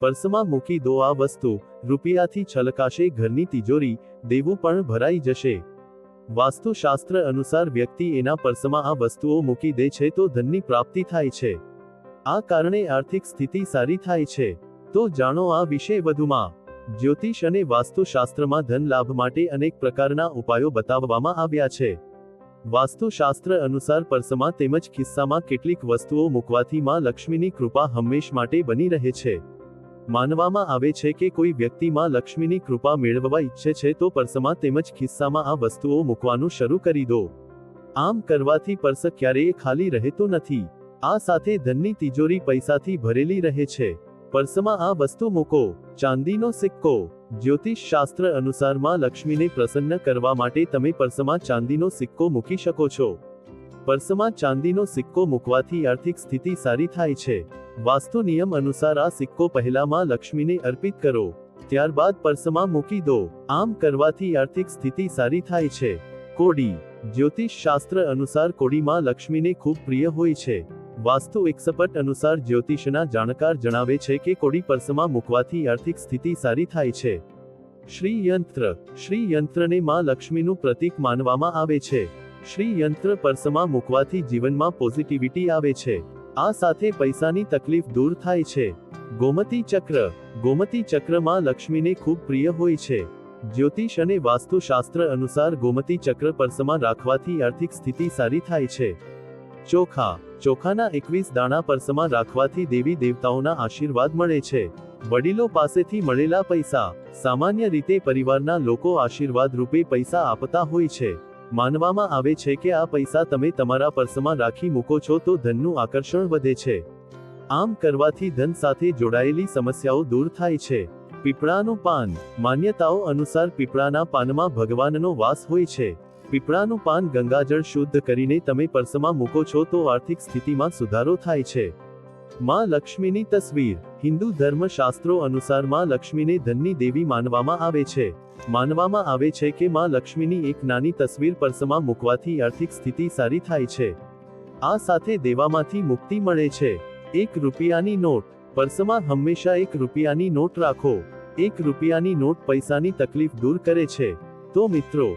પર્સમાં મૂકી દો આ વસ્તુ, રૂપિયાથી છલકાશે ઘરની તિજોરી, દેવું પણ ભરાઈ જશે. વાસ્તુશાસ્ત્ર અનુસાર વ્યક્તિ એના પર્સમાં આ વસ્તુઓ મૂકી દે છે તો ધનની પ્રાપ્તિ થાય છે. આ કારણે આર્થિક સ્થિતિ સારી થાય છે. તો જાણો આ વિશે વધુમાં. જ્યોતિષ અને વાસ્તુશાસ્ત્રમાં ધન લાભ માટે અનેક પ્રકારના ઉપાયો બતાવવામાં આવ્યા છે. વાસ્તુશાસ્ત્ર અનુસાર પર્સમાં તેમજ ખિસ્સામાં કેટલીક વસ્તુઓ મૂકવાથી માં લક્ષ્મીની કૃપા હંમેશ માટે બની રહે છે. માનવામાં આવે છે કે કોઈ વ્યક્તિમાં લક્ષ્મીની કૃપા મેળવવા ઈચ્છે છે તો પર્સમાં તેમજ ખિસ્સામાં આ વસ્તુઓ મૂકવાનું શરૂ કરી દો. આમ કરવાથી પર્સ ક્યારેય ખાલી રહેતો નથી. આ સાથે ધનની તિજોરી પૈસાથી ભરેલી રહે છે. પર્સમાં આ વસ્તુ મૂકો. ચાંદીનો સિક્કો. જ્યોતિષ શાસ્ત્ર અનુસારમાં લક્ષ્મીને પ્રસન્ન કરવા માટે તમે પર્સમાં ચાંદીનો સિક્કો મૂકી શકો છો. પર્સમાં ચાંદીનો સિક્કો મૂકવાથી આર્થિક સ્થિતિ સારી થાય છે. વાસ્તુ નિયમ અનુસાર આ સિક્કો પહેલામાં લક્ષ્મીને અર્પિત કરો. ત્યારબાદ પર્સમાં મૂકી દો. આમ કરવાથી આર્થિક સ્થિતિ સારી થાય છે. કોડી. જ્યોતિષ શાસ્ત્ર અનુસાર કોડીમાં લક્ષ્મીને ખૂબ પ્રિય હોય છે. વાસ્તુ એક્સપર્ટ અનુસાર જ્યોતિષના જાણકાર જણાવે છે કે કોડી પર્સમાં મૂકવાથી આર્થિક સ્થિતિ સારી થાય છે. શ્રી યંત્ર શ્રી યંત્રને માં લક્ષ્મીનું પ્રતીક માનવામાં આવે છે. શ્રી યંત્ર પરસમાં મૂકવાથી જીવનમાં પોઝિટિવિટી આવે છે. આ સાથે પૈસાની તકલીફ દૂર થાય છે. ગોમતી ચક્ર. ગોમતી ચક્રમાં લક્ષ્મીને ખૂબ પ્રિય હોય છે. જ્યોતિષ અને વાસ્તુશાસ્ત્ર અનુસાર ગોમતી ચક્ર પરસમાં રાખવાથી આર્થિક સ્થિતિ સારી થાય છે. ચોખા. ચોખાના એકવીસ દાણા પરસમાં રાખવાથી દેવી દેવતાઓના આશીર્વાદ મળે છે. વડીલો પાસેથી મળેલા પૈસા. સામાન્ય રીતે પરિવારના લોકો આશીર્વાદ રૂપે પૈસા આપતા હોય છે. માનવામાં આવે છે કે આ પૈસા તમે તમારા પર્સમાં રાખી મૂકો છો તો ધનનું આકર્ષણ વધે છે. આમ કરવાથી ધન સાથે જોડાયેલી સમસ્યાઓ દૂર થાય છે. પીપળાનું પાન. માન્યતાઓ અનુસાર પીપળાના પાનમાં ભગવાનનો વાસ હોય છે. પીપળાનું પાન ગંગાજળ શુદ્ધ કરીને તમે પર્સમાં મૂકો છો તો આર્થિક સ્થિતિમાં સુધારો થાય છે. માં લક્ષ્મીની તસવીર. હિન્દુ ધર્મશાસ્ત્રો અનુસારમાં લક્ષ્મીને ધનની દેવી માનવામાં આવે છે. માનવામાં આવે છે કે માં લક્ષ્મીની એક નાની તસવીર પર્સમાં મૂકવાથી આર્થિક સ્થિતિ સારી થાય છે. આ સાથે દેવામાંથી મુક્તિ મળે છે. એક રૂપિયાની નોટ. પર્સમાં હંમેશા એક રૂપિયાની નોટ રાખો. એક રૂપિયાની નોટ પૈસાની તકલીફ દૂર કરે છે. તો મિત્રો